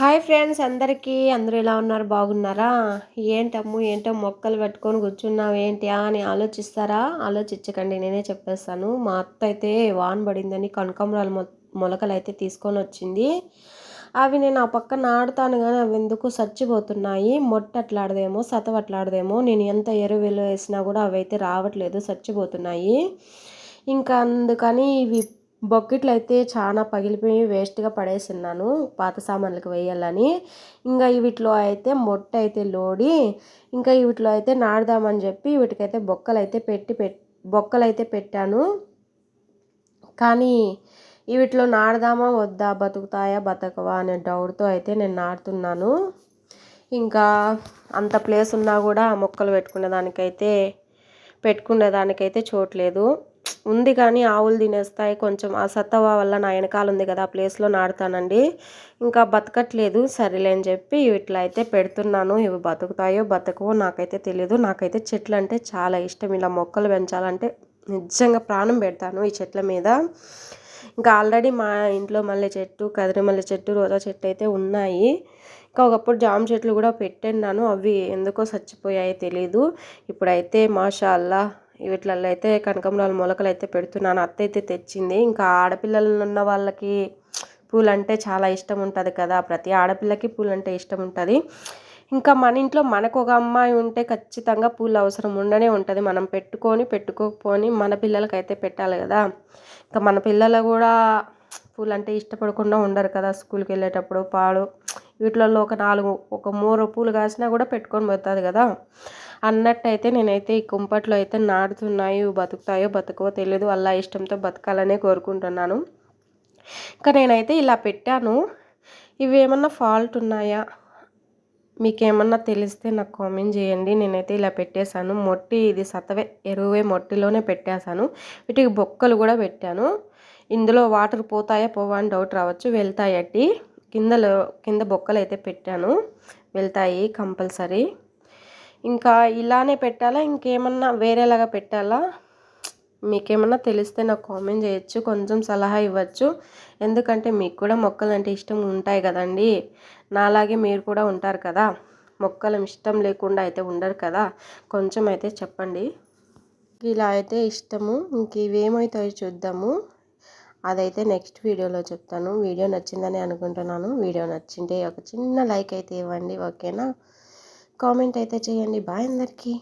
Hi friends అందరికీ? అందరూ ఎలా ఉన్నారు? బాగున్నారా? ఏంటమ్ము ఏంటో మొక్కలు పెట్టుకొని కూర్చున్నావు ఏంటి అని ఆలోచిస్తారా? ఆలోచించకండి నేనే చెప్పేస్తాను. మా అత్త అయితే వాన్ పడిందని కనకాంబరాలు మొ మొలకలు అయితే తీసుకొని వచ్చింది. అవి నేను ఆ పక్క నాడుతాను కానీ అవి ఎందుకు చచ్చిపోతున్నాయి మొట్ట అట్లాడదేమో సతవట్లాడదేమో. నేను ఎంత ఎరువులు వేసినా కూడా అవి అయితే రావట్లేదు చచ్చిపోతున్నాయి ఇంకా అందుకని ఇవి బొక్కెట్లు అయితే చాలా పగిలిపోయి వేస్ట్గా పడేసిన్నాను పాత సామాన్లకు వేయాలని. ఇంకా వీటిలో అయితే మొట్ట అయితే లోడి ఇంకా వీటిలో అయితే నాడదామని చెప్పి వీటికైతే బొక్కలు అయితే పెట్టి పెట్ బొక్కలు అయితే పెట్టాను. కానీ వీటిలో నాడదామా వద్దా బతుకుతాయా బతకవా అనే డౌట్తో అయితే నేను నాటుతున్నాను. ఇంకా అంత ప్లేస్ ఉన్నా కూడా మొక్కలు పెట్టుకునే దానికైతే పెట్టుకునే దానికైతే చోట్లేదు ఉంది కానీ ఆవులు తినేస్తాయి. కొంచెం ఆ సత్తవ వల్ల నా వెనకాల ఉంది కదా ఆ ప్లేస్లో నాడుతానండి ఇంకా బతకట్లేదు సరేలే అని చెప్పి ఇట్లా అయితే పెడుతున్నాను. ఇవి బతుకుతాయో బతకవో నాకైతే తెలియదు నాకైతే చెట్లు అంటే చాలా ఇష్టం. ఇలా మొక్కలు పెంచాలంటే నిజంగా ప్రాణం పెడతాను ఈ చెట్ల మీద. ఇంకా ఆల్రెడీ మా ఇంట్లో మల్లె చెట్టు కదిరి మల్లె చెట్టు రోజా చెట్టు అయితే ఉన్నాయి. ఇంకా ఒకప్పుడు జామ చెట్లు కూడా పెట్టాను అవి ఎందుకో చచ్చిపోయాయి తెలీదు. ఇప్పుడైతే మాషా అల్లా వీటిలలో అయితే కనకంబరాల మొలకలు అయితే పెడుతున్నాను. అత్త అయితే తెచ్చింది. ఇంకా ఆడపిల్లలు ఉన్న వాళ్ళకి పూలు అంటే చాలా ఇష్టం ఉంటుంది కదా. ప్రతి ఆడపిల్లకి పూలు అంటే ఇష్టం ఉంటుంది ఇంకా మన ఇంట్లో మనకు ఒక అమ్మాయి ఉంటే ఖచ్చితంగా పూలు అవసరం ఉండనే ఉంటుంది. మనం పెట్టుకొని పెట్టుకోకపోని మన పిల్లలకైతే పెట్టాలి కదా. ఇంకా మన పిల్లలు కూడా పూలు అంటే ఇష్టపడకుండా ఉండరు కదా. స్కూల్కి వెళ్ళేటప్పుడు పాడు వీటిలలో ఒక నాలుగు ఒక మూడు పూలు కాసినా కూడా పెట్టుకొని పోతుంది కదా. అన్నట్టయితే నేనైతే ఈ కుంపట్లో అయితే నాడుతున్నాయి బతుకుతాయో బతుకో తెలియదు అలా ఇష్టంతో బతకాలనే కోరుకుంటున్నాను. ఇంకా నేనైతే ఇలా పెట్టాను. ఇవి ఏమన్నా ఫాల్ట్ ఉన్నాయా? మీకేమన్నా తెలిస్తే నాకు కామెంట్ చేయండి. నేనైతే ఇలా పెట్టేశాను. మొట్టి ఇది సతవే ఎరువే మొట్టిలోనే పెట్టేశాను. వీటికి బొక్కలు కూడా పెట్టాను. ఇందులో వాటర్ పోతాయా పోవా అని డౌట్ రావచ్చు. వెళ్తాయట్టి కిందలో కింద బొక్కలు అయితే పెట్టాను. వెళ్తాయి కంపల్సరీ. ఇంకా ఇలానే పెట్టాలా? ఇంకేమన్నా వేరేలాగా పెట్టాలా? మీకేమన్నా తెలిస్తే నాకు కామెంట్ చేయొచ్చు కొంచెం సలహా ఇవ్వచ్చు. ఎందుకంటే మీకు కూడా మొక్కలు అంటే ఇష్టం ఉంటాయి కదండి. నాలాగే మీరు కూడా ఉంటారు కదా. మొక్కలు ఇష్టం లేకుండా అయితే ఉండరు కదా. కొంచెం అయితే చెప్పండి. ఇలా అయితే ఇష్టము. ఇంక ఇవేమవుతాయో చూద్దాము. అదైతే నెక్స్ట్ వీడియోలో చెప్తాను. వీడియో నచ్చిందని అనుకుంటున్నాను. వీడియో నచ్చింటే ఒక చిన్న లైక్ అయితే ఇవ్వండి ఓకేనా? కామెంట్ అయితే చేయండి. బాయ్ అందరికీ.